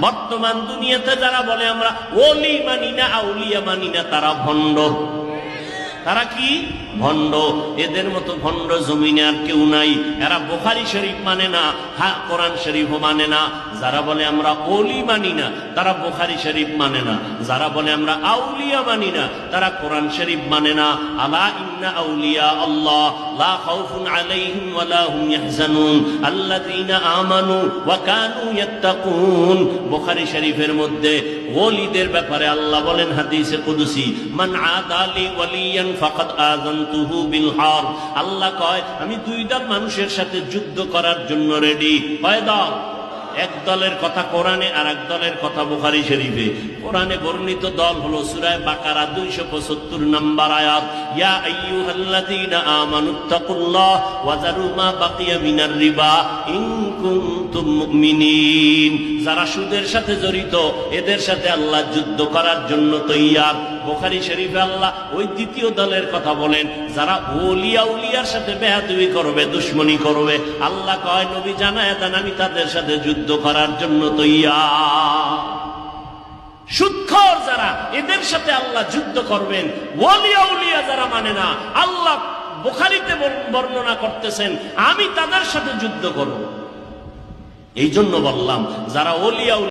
বর্তমান দুনিয়াতে যারা বলে আমরা ওলি মানি না, আউলিয়া মানি না, তারা ভণ্ড। তারা কি? ভণ্ড। এদের মতো ভণ্ড জমিনে আর কেউ নাই। এরা বোখারি শরীফ মানে না কোরআন শরীফও মানে না। যারা বলে আমরা ওলি মানি না, তারা বোখারি শরীফ মানে না। যারা বলে আমরা আউলিয়া মানি না, তারা কোরআন শরীফ মানে না। আলা ইন্না আউলিয়া আল্লাহ, লা খাউফুন আলাইহিম ওয়ালা হুম ইয়াহজানুন। আল্লাযীনা আমানু ওয়া কানু ইয়াত্তাকুন। বুখারী শরীফের মধ্যে ওলিদের ব্যাপারে আল্লাহ বলেন হাদিসে কুদসি, মান আদালি ওয়ালিয়ান ফাকাদ আযানতুহু বিল হার। আল্লাহ কয়, আমি দুই মানুষের সাথে যুদ্ধ করার জন্য রেডি কয় দল? এক দলের কথা কোরআনে আর এক দলের কথা বুখারি শরীফে। কোরআনে বর্ণিত দল হলো সুরায় বাকারা 275 নম্বর আয়াত। যারু সুদের সাথে জড়িত, এদের সাথে আল্লাহ যুদ্ধ করার জন্য তৈয়ার। বোখারি শরীফে আল্লাহ ওই দ্বিতীয় দলের কথা বলেন, যারা ওলিয়া উলিয়ার সাথে বেহাতুবি করবে, দুশ্মনী করবে, আল্লাহ কয়, নবী জানায় দেন, আমি তাদের সাথে যুদ্ধ করার জন্য তৈয়ার। এদের সাথে আল্লাহ যুদ্ধ করবেন। ওলিয়াউলিয়া যারা মানে না, আল্লাহ বোখারিতে বর্ণনা করতেছেন, আমি তাদের সাথে যুদ্ধ করব। এই জন্য বললাম, যারা ওলিয়া